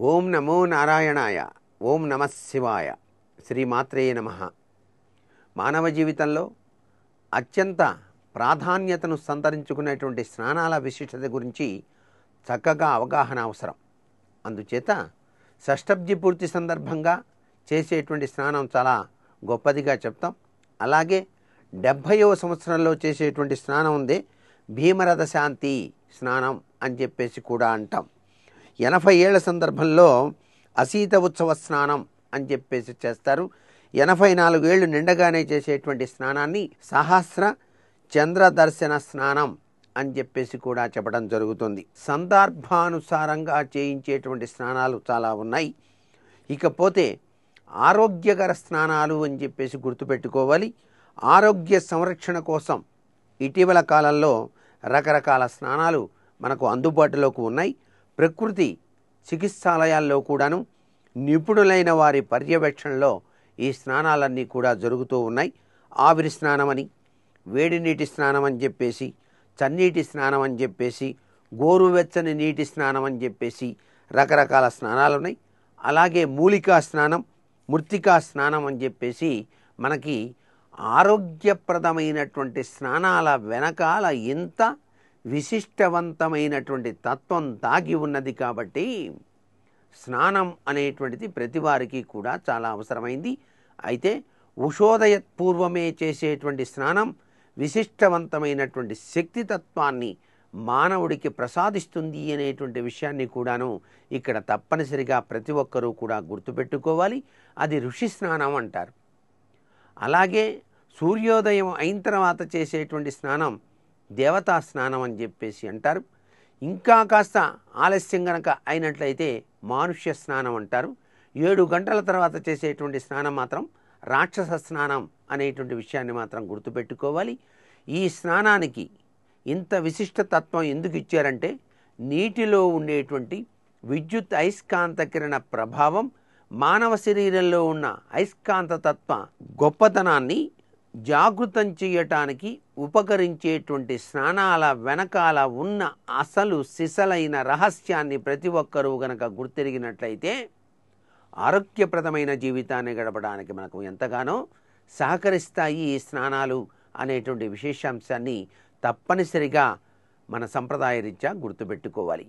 ఓం నమో నారాయణాయ ఓం నమ శివాయ. శ్రీమాత్రే నమ. మానవ జీవితంలో అత్యంత ప్రాధాన్యతను సంతరించుకునేటువంటి స్నానాల విశిష్టత గురించి చక్కగా అవగాహన అవసరం. అందుచేత షష్టబ్ది పూర్తి సందర్భంగా చేసేటువంటి స్నానం చాలా గొప్పదిగా చెప్తాం. అలాగే డెబ్భైవ సంవత్సరంలో చేసేటువంటి స్నానం ఉంది భీమరథ శాంతి స్నానం అని చెప్పేసి కూడా అంటాం. ఎనభై ఏళ్ళ సందర్భంలో అసీత ఉత్సవ స్నానం అని చెప్పేసి చేస్తారు. ఎనభై నాలుగేళ్ళు నిండగానే చేసేటువంటి స్నానాన్ని సహస్ర చంద్ర దర్శన స్నానం అని చెప్పేసి కూడా చెప్పడం జరుగుతుంది. సందర్భానుసారంగా చేయించేటువంటి స్నానాలు చాలా ఉన్నాయి. ఇకపోతే ఆరోగ్యకర స్నానాలు అని చెప్పేసి గుర్తుపెట్టుకోవాలి. ఆరోగ్య సంరక్షణ కోసం ఇటీవల కాలంలో రకరకాల స్నానాలు మనకు అందుబాటులోకి ఉన్నాయి. ప్రకృతి చికిత్సాలయాల్లో కూడాను నిపుణులైన వారి పర్యవేక్షణలో ఈ స్నానాలన్నీ కూడా జరుగుతూ ఉన్నాయి. ఆవిరి స్నానం అని వేడి నీటి స్నానం అని చెప్పేసి చన్నీటి స్నానం అని చెప్పేసి గోరువెచ్చని నీటి స్నానం అని చెప్పేసి రకరకాల స్నానాలు ఉన్నాయి. అలాగే మూలికా స్నానం మృతికా స్నానం అని చెప్పేసి మనకి ఆరోగ్యప్రదమైనటువంటి స్నానాల వెనకాల ఇంత విశిష్టవంతమైనటువంటి తత్వం దాగి ఉన్నది కాబట్టి స్నానం అనేటువంటిది ప్రతి వారికి కూడా చాలా అవసరమైంది. అయితే ఉషోదయ పూర్వమే చేసేటువంటి స్నానం విశిష్టవంతమైనటువంటి శక్తితత్వాన్ని మానవుడికి ప్రసాదిస్తుంది అనేటువంటి విషయాన్ని కూడాను ఇక్కడ తప్పనిసరిగా ప్రతి ఒక్కరూ కూడా గుర్తుపెట్టుకోవాలి. అది ఋషి స్నానం అంటారు. అలాగే సూర్యోదయం అయిన తర్వాత చేసేటువంటి స్నానం దేవతా స్నానం అని చెప్పేసి అంటారు. ఇంకా కాస్త ఆలస్యం గనక అయినట్లయితే మానుష్య స్నానం అంటారు. ఏడు గంటల తర్వాత చేసేటువంటి స్నానం మాత్రం రాక్షస స్నానం అనేటువంటి విషయాన్ని మాత్రం గుర్తుపెట్టుకోవాలి. ఈ స్నానానికి ఇంత విశిష్ట తత్వం ఎందుకు ఇచ్చారంటే నీటిలో ఉండేటువంటి విద్యుత్ అయస్కాంత కిరణ ప్రభావం మానవ శరీరంలో ఉన్న అయస్కాంత తత్వ గొప్పతనాన్ని జాగృతం చేయటానికి ఉపకరించేటువంటి స్నానాల వెనకాల ఉన్న అసలు సిసలైన రహస్యాన్ని ప్రతి ఒక్కరూ గనక గుర్తెరిగినట్లయితే ఆరోగ్యప్రదమైన జీవితాన్ని గడపడానికి మనకు ఎంతగానో సహకరిస్తాయి ఈ స్నానాలు అనేటువంటి విశేషాంశాన్ని తప్పనిసరిగా మన సంప్రదాయ రీత్యా గుర్తుపెట్టుకోవాలి.